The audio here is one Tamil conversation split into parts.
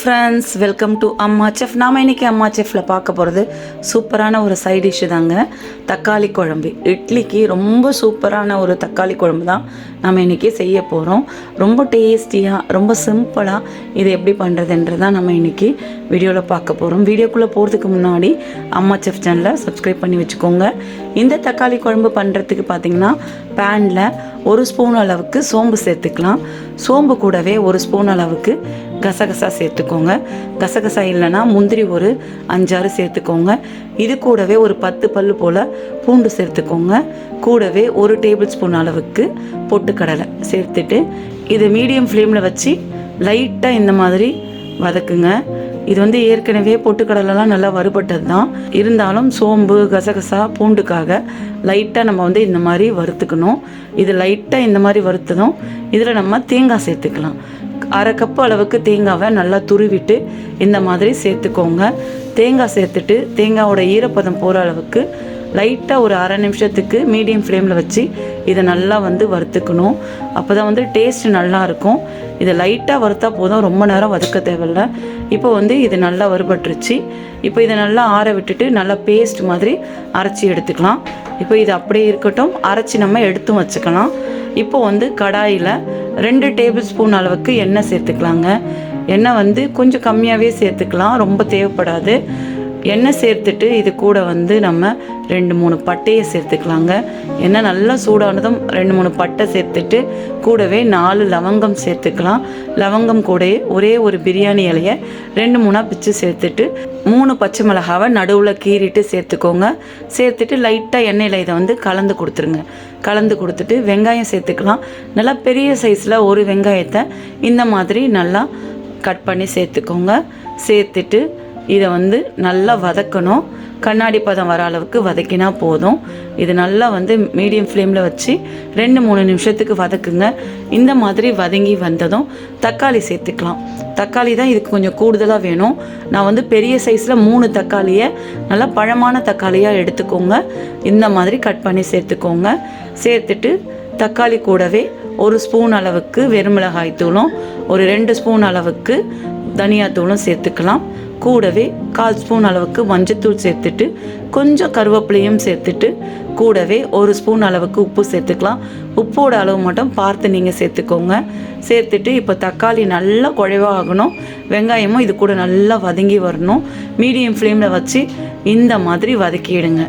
ஃப்ரெண்ட்ஸ் வெல்கம் டு அம்மா செஃப் நாம் இன்னைக்கு அம்மா செஃப்பில் பார்க்க போகிறது சூப்பரான ஒரு சைட் டிஷ்ஷு தாங்க தக்காளி குழம்பு. இட்லிக்கு ரொம்ப சூப்பரான ஒரு தக்காளி குழம்பு தான் நம்ம இன்றைக்கி செய்ய போகிறோம் ரொம்ப டேஸ்டியாக ரொம்ப சிம்பிளாக இது எப்படி பண்ணுறதுன்றதான் நம்ம இன்றைக்கி வீடியோவில் பார்க்க போகிறோம் வீடியோக்குள்ளே போகிறதுக்கு முன்னாடி அம்மா செஃப் சேனலை சப்ஸ்கிரைப் பண்ணி வச்சுக்கோங்க. இந்த தக்காளி குழம்பு பண்ணுறதுக்கு பார்த்திங்கன்னா பேனில் ஒரு ஸ்பூன் அளவுக்கு சோம்பு சேர்த்துக்கலாம். சோம்பு கூடவே ஒரு ஸ்பூன் அளவுக்கு கசகசா சேர்த்துக்கோங்க. கசகசா இல்லைன்னா முந்திரி ஒரு அஞ்சாறு சேர்த்துக்கோங்க. இது கூடவே ஒரு பத்து பல்லு போல் பூண்டு சேர்த்துக்கோங்க. கூடவே ஒரு டேபிள் ஸ்பூன் அளவுக்கு பொட்டுக்கடலை சேர்த்துட்டு இது மீடியம் ஃப்ளேமில் வச்சு லைட்டாக இந்த மாதிரி வதக்குங்க. இது வந்து ஏற்கனவே பொட்டுக்கடலைலாம் நல்லா வறுபட்டது தான். இருந்தாலும் சோம்பு கசகசா பூண்டுக்காக லைட்டாக நம்ம வந்து இந்த மாதிரி வறுத்துக்கணும். இது லைட்டாக இந்த மாதிரி வறுத்ததும் இதில் நம்ம தேங்காய் சேர்த்துக்கலாம். அரை கப்பு அளவுக்கு தேங்காவை நல்லா துருவிட்டு இந்த மாதிரி சேர்த்துக்கோங்க. தேங்காய் சேர்த்துட்டு தேங்காவோட ஈரப்பதம் போகிற அளவுக்கு லைட்டாக ஒரு அரை நிமிஷத்துக்கு மீடியம் ஃப்ளேமில் வச்சு இதை நல்லா வந்து வறுத்துக்கணும். அப்போ தான் வந்து டேஸ்ட் நல்லா இருக்கும். இதை லைட்டாக வறுத்தா போதும். ரொம்ப நேரம் வதக்க தேவையில்ல. இப்போ வந்து இது நல்லா வறுபட்டுருச்சு. இப்போ இதை நல்லா ஆற விட்டுட்டு நல்லா பேஸ்ட் மாதிரி அரைச்சி எடுத்துக்கலாம். இப்போ இது அப்படியே இருக்கட்டும். அரைச்சி நம்ம எடுத்தும் வச்சுக்கலாம். இப்போ வந்து கடாயில் ரெண்டு டேபிள் ஸ்பூன் அளவுக்கு எண்ணெய் சேர்த்துக்கலாங்க. எண்ணெய் வந்து கொஞ்சம் கம்மியாகவே சேர்த்துக்கலாம் ரொம்ப தேவைப்படாது. எண்ணெய் சேர்த்துட்டு இது கூட வந்து நம்ம ரெண்டு மூணு பட்டையை சேர்த்துக்கலாங்க. எண்ணெய் நல்லா சூடானதும் ரெண்டு மூணு பட்டை சேர்த்துட்டு கூடவே நாலு லவங்கம் சேர்த்துக்கலாம். லவங்கம் கூடயே ஒரே ஒரு பிரியாணி இலையை ரெண்டு மூணாக பிச்சு சேர்த்துட்டு மூணு பச்சை மிளகாவை நடுவில் கீறிட்டு சேர்த்துக்கோங்க. சேர்த்துட்டு லைட்டாக எண்ணெயில் இதை வந்து கலந்து கொடுத்துருங்க. கலந்து கொடுத்துட்டு வெங்காயம் சேர்த்துக்கலாம். நல்லா பெரிய சைஸில் ஒரு வெங்காயத்தை இந்த மாதிரி நல்லா கட் பண்ணி சேர்த்துக்கோங்க. சேர்த்துட்டு இதை வந்து நல்லா வதக்கணும். கண்ணாடி பதம் வர அளவுக்கு வதக்கினா போதும். இது நல்லா வந்து மீடியம் ஃப்ளேமில் வச்சு ரெண்டு மூணு நிமிஷத்துக்கு வதக்குங்க. இந்த மாதிரி வதங்கி வந்ததும் தக்காளி சேர்த்துக்கலாம். தக்காளி தான் இதுக்கு கொஞ்சம் கூடுதலாக வேணும். நான் வந்து பெரிய சைஸில் மூணு தக்காளியை நல்லா பழமான தக்காளியாக எடுத்துக்கோங்க. இந்த மாதிரி கட் பண்ணி சேர்த்துக்கோங்க. சேர்த்துட்டு தக்காளி கூடவே ஒரு ஸ்பூன் அளவுக்கு வெறுமிளகாய் தூளும் ஒரு ரெண்டு ஸ்பூன் அளவுக்கு தனியாத்தூளும் சேர்த்துக்கலாம். கூடவே கால் ஸ்பூன் அளவுக்கு மஞ்சத்தூள் சேர்த்துட்டு கொஞ்சம் கருவேப்பிலையும் சேர்த்துட்டு கூடவே ஒரு ஸ்பூன் அளவுக்கு உப்பு சேர்த்துக்கலாம். உப்போட அளவு மட்டும் பார்த்து நீங்கள் சேர்த்துக்கோங்க. சேர்த்துட்டு இப்போ தக்காளி நல்லா குழைவாகணும். வெங்காயமும் இது கூட நல்லா வதங்கி வரணும். மீடியம் ஃப்ளேமில் வச்சு இந்த மாதிரி வதக்கிடுங்க.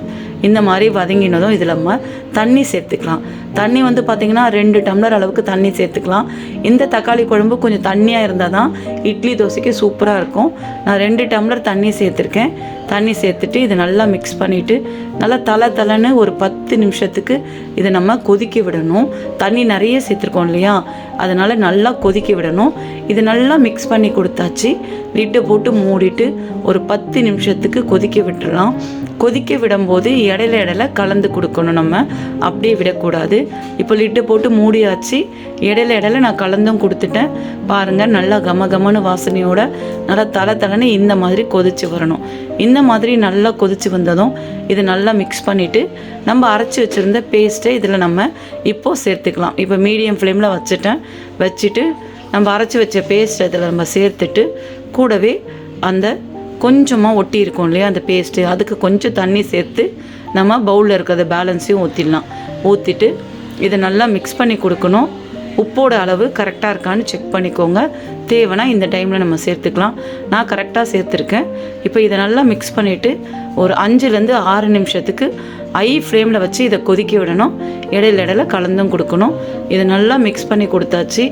இந்த மாதிரி வதங்கினதும் இதில் நம்ம தண்ணி சேர்த்துக்கலாம். தண்ணி வந்து பார்த்திங்கன்னா ரெண்டு டம்ளர் அளவுக்கு தண்ணி சேர்த்துக்கலாம். இந்த தக்காளி குழம்பு கொஞ்சம் தண்ணியாக இருந்தால் தான் இட்லி தோசைக்கு சூப்பராக இருக்கும். நான் ரெண்டு டம்ளர் தண்ணி சேர்த்துருக்கேன். தண்ணி சேர்த்துட்டு இதை நல்லா மிக்ஸ் பண்ணிவிட்டு நல்லா தலை தலைன்னு ஒரு பத்து நிமிஷத்துக்கு இதை நம்ம கொதிக்க விடணும். தண்ணி நிறைய சேர்த்துருக்கோம் இல்லையா? அதனால் நல்லா கொதிக்க விடணும். இது நல்லா மிக்ஸ் பண்ணி கொடுத்தாச்சு. லிட்டை போட்டு மூடிட்டு ஒரு பத்து நிமிஷத்துக்கு கொதிக்க விட்டுறலாம் கொதிக்க விடும்போது இடையில இடையில கலந்து கொடுக்கணும் நம்ம. அப்படியே விடக்கூடாது. இப்போ லிட்டு போட்டு மூடியாச்சு. இடையில இடையில நான் கலந்தும் கொடுத்துட்டேன். பாருங்கள் நல்லா கம கமனு வாசனையோட நல்லா தலை தலைன்னு இந்த மாதிரி கொதிச்சு வரணும். இந்த மாதிரி நல்லா கொதிச்சு வந்ததும் இது நல்லா மிக்ஸ் பண்ணிவிட்டு நம்ம அரைச்சி வச்சுருந்த பேஸ்ட்டை இதில் நம்ம இப்போது சேர்த்துக்கலாம். இப்போ மீடியம் ஃப்ளேமில் வச்சுட்டேன். வச்சுட்டு நம்ம அரைச்சி வச்ச பேஸ்ட்டை இதில் நம்ம சேர்த்துட்டு கூடவே அந்த கொஞ்சமாக ஒட்டி இருக்கும் இல்லையா அந்த பேஸ்ட்டு அதுக்கு கொஞ்சம் தண்ணி சேர்த்து நம்ம பவுலில் இருக்கிற பேலன்ஸையும் ஊற்றிடலாம் ஊற்றிட்டு இதை நல்லா மிக்ஸ் பண்ணி கொடுக்கணும். உப்போட அளவு கரெக்டாக இருக்கான்னு செக் பண்ணிக்கோங்க. தேவைன்னா இந்த டைமில் நம்ம சேர்த்துக்கலாம். நான் கரெக்டாக சேர்த்துருக்கேன். இப்போ இதை நல்லா மிக்ஸ் பண்ணிவிட்டு ஒரு அஞ்சுலேருந்து ஆறு நிமிஷத்துக்கு ஐ ஃப்ளேமில் வச்சு இதை கொதிக்க விடணும். இடையில இடையில கலந்தும் கொடுக்கணும். இதை நல்லா மிக்ஸ் பண்ணி கொடுத்தாச்சு.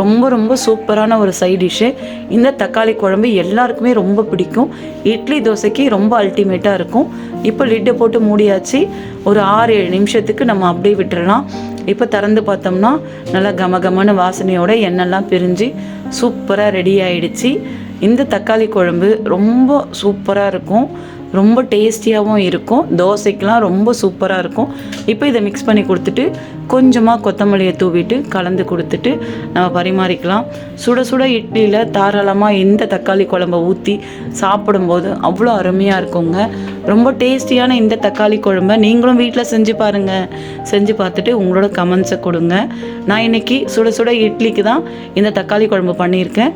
ரொம்ப ரொம்ப சூப்பரான ஒரு சைட் டிஷ்ஷு இந்த தக்காளி குழம்பு எல்லாருக்குமே ரொம்ப பிடிக்கும். இட்லி தோசைக்கு ரொம்ப அல்டிமேட்டாக இருக்கும். இப்போ லிட்டை போட்டு மூடியாச்சு. ஒரு ஆறு ஏழு நிமிஷத்துக்கு நம்ம அப்படியே விட்டுறலாம். இப்போ திறந்து பார்த்தோம்னா நல்லா கமகமான வாசனையோட எண்ணெய்லாம் பிரிஞ்சு சூப்பராக ரெடி ஆயிடுச்சு. இந்த தக்காளி குழம்பு ரொம்ப சூப்பராக இருக்கும். ரொம்ப டேஸ்டியாகவும் இருக்கும். தோசைக்கெலாம் ரொம்ப சூப்பராக இருக்கும். இப்போ இதை மிக்ஸ் பண்ணி கொடுத்துட்டு கொஞ்சமாக கொத்தமல்லியை தூவிட்டு கலந்து கொடுத்துட்டு நம்ம பரிமாறிக்கலாம். சுட சுட இட்லியில் தாராளமாக இந்த தக்காளி குழம்ப ஊற்றி சாப்பிடும்போது அவ்வளோ அருமையாக இருக்குங்க. ரொம்ப டேஸ்டியான இந்த தக்காளி குழம்ப நீங்களும் வீட்டில் செஞ்சு பாருங்கள் செஞ்சு பார்த்துட்டு உங்களோட கமெண்ட்ஸை கொடுங்க. நான் இன்னைக்கு சுட சுட இட்லிக்கு தான் இந்த தக்காளி குழம்பு பண்ணியிருக்கேன்.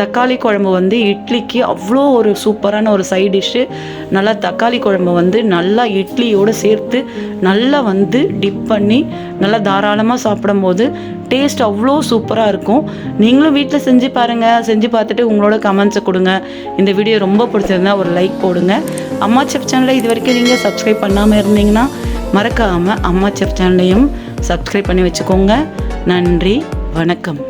தக்காளி குழம்பு வந்து இட்லிக்கு அவ்வளோ ஒரு சூப்பரான ஒரு சைட் டிஷ்ஷு நல்லா தக்காளி குழம்பு வந்து நல்லா இட்லியோடு சேர்த்து நல்லா வந்து டிப் பண்ணி நல்லா தாராளமாக சாப்பிடும்போது டேஸ்ட் அவ்வளோ சூப்பராக இருக்கும். நீங்களும் வீட்டில் செஞ்சு பாருங்கள் செஞ்சு பார்த்துட்டு உங்களோட கமெண்ட்ஸை கொடுங்க. இந்த வீடியோ ரொம்ப பிடிச்சிருந்தா ஒரு லைக் போடுங்க. அம்மா செப் சேனலை இது வரைக்கும் நீங்கள் சப்ஸ்கிரைப் பண்ணாமல் இருந்தீங்கன்னா மறக்காமல் அம்மா செப் சேனலையும் சப்ஸ்கிரைப் பண்ணி வச்சுக்கோங்க. நன்றி வணக்கம்.